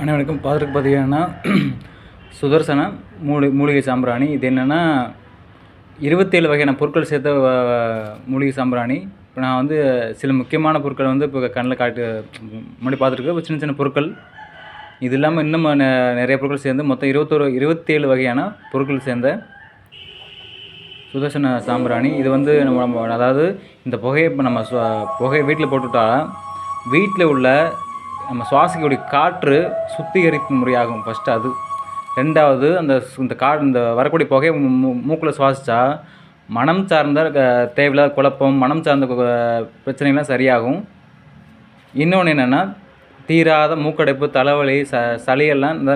அனைவருக்கும் பார்த்துருக்கு பார்த்தீங்கன்னா சுதர்சன மூலி மூலிகை சாம்பிராணி. இது என்னென்னா இருபத்தேழு வகையான பொருட்கள் சேர்த்த மூலிகை சாம்பிராணி. இப்போ நான் வந்து சில முக்கியமான பொருட்களை வந்து இப்போ கண்ணில் காட்டு முன்னாடி பார்த்துருக்கேன் சின்ன சின்ன பொருட்கள். இது இல்லாமல் இன்னும் நெ- நிறைய பொருட்கள் சேர்ந்து மொத்தம் இருபத்தொரு இருபத்தேழு வகையான பொருட்கள் சேர்ந்த சுதர்சன சாம்பிராணி. இது வந்து நம்ம நம்ம அதாவது இந்த புகையை இப்போ நம்ம புகையை வீட்டில் போட்டுவிட்டா வீட்டில் உள்ள நம்ம சுவாசிக்கக்கூடிய காற்று சுத்திகரிப்பு முறையாகும் ஃபஸ்ட்டு அது. ரெண்டாவது அந்த இந்த கா இந்த வரக்கூடிய புகையை மூ மூக்கில் சுவாசித்தா மனம் சார்ந்த தேவையில்லாத குழப்பம் மனம் சார்ந்த பிரச்சனைகள்லாம் சரியாகும். இன்னொன்று என்னென்னா தீராத மூக்கடைப்பு தலைவலி ச சளியெல்லாம் இந்த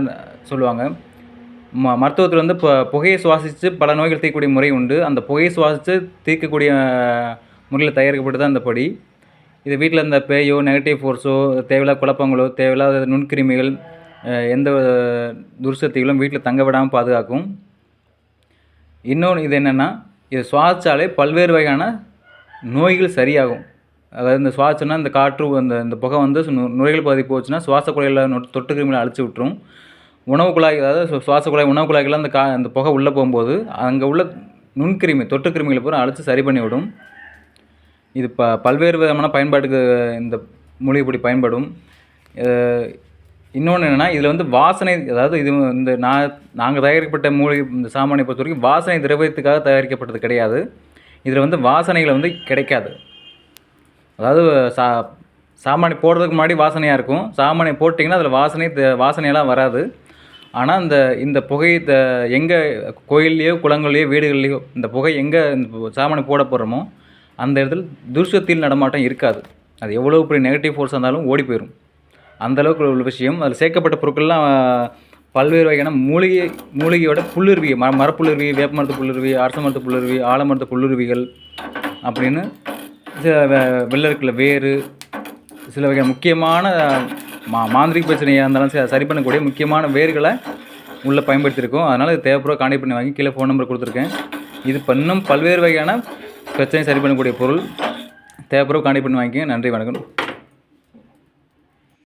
சொல்லுவாங்க. ம மருத்துவத்தில் வந்து இப்போ புகையை சுவாசித்து பல நோய்கள் தீர்க்கக்கூடிய முறை உண்டு. அந்த புகையை சுவாசித்து தீர்க்கக்கூடிய முறையில் தயாரிக்கப்பட்டு தான் அந்த பொடி. இது வீட்டில் இந்த பேயோ நெகட்டிவ் ஃபோர்ஸோ தேவையில்லாத குழப்பங்களோ தேவையில்லாத நுண்கிருமிகள் எந்த துர்சக்திகளும் வீட்டில் தங்க விடாமல் பாதுகாக்கும். இன்னொன்று இது என்னென்னா இது சுவாசிச்சாலே பல்வேறு வகையான நோய்கள் சரியாகும். அதாவது இந்த சுவாசம்னா இந்த காற்று அந்த இந்த புகை வந்து நு- நுரையீரல் பகுதி போச்சுன்னா சுவாச குழாயில் நொ தொட்டு கிருமிகளை அழிச்சு விட்டுரும். உணவு குழாய் அதாவது சுவாச குழாய் உணவு குழாய்க்கெல்லாம் அந்த கா அந்த புகை உள்ளே போகும்போது அங்கே உள்ள நுண்கிருமி தொட்டு கிருமிகளை பூரா அழைச்சி சரி பண்ணி விடும் இது ப பல்வேறு விதமான பயன்பாட்டுக்கு இந்த மூலிகை பயன்படும். இன்னொன்று என்னென்னா இதில் வந்து வாசனை அதாவது இது இந்த நான் நாங்கள் தயாரிக்கப்பட்ட மூலிகை இந்த சாமானியை பொறுத்த வரைக்கும் வாசனை திரவியத்துக்காக தயாரிக்கப்பட்டது கிடையாது. இதில் வந்து வாசனைகள் வந்து கிடைக்காது. அதாவது சா சாமானி போடுறதுக்கு முன்னாடி வாசனையாக இருக்கும். சாமானியை போட்டிங்கன்னா அதில் வாசனை த- வாசனையெல்லாம் வராது. ஆனால் இந்த இந்த புகை த எங்கே கோயில்லையோ குளங்கள்லையோ வீடுகள்லையோ இந்த புகை எங்கே இந்த சாமானி போட போகிறோமோ அந்த இடத்துல துர்சத்தில் நடமாட்டம் இருக்காது. அது எவ்வளோ பெரிய நெகட்டிவ் ஃபோர்ஸ் இருந்தாலும் ஓடி போயிடும் அந்தளவுக்கு உள்ள விஷயம். அதில் சேர்க்கப்பட்ட பொருட்கள்லாம் பல்வேறு வகையான மூலிகை மூலிகையோட புல்லுருவி ம மரப்புல்லுருவி வேப்ப மரத்து புல்லுருவி அரச மரத்து புல்லுருவி ஆலமரத்து புல்லுருவிகள் அப்படின்னு சில வெ- வெள்ளருக்குல வேறு சில வகை முக்கியமான மா மாந்திரிக பிரச்சனையாக இருந்தாலும் சரி சரி பண்ணக்கூடிய முக்கியமான வேர்களை உள்ளே பயன்படுத்தியிருக்கோம். அதனால் இது தேவைப்பட கான்டெக்ட் பண்ணி வாங்கி கீழே ஃபோன் நம்பர் கொடுத்துருக்கேன். இது பண்ணும் இன்னும் பல்வேறு வகையான பிரச்சனை சரி பண்ணக்கூடிய பொருள். தேவைப்படும் கான்டெக்ட் பண்ணி வாங்கிக்கங்க. நன்றி வணக்கம்.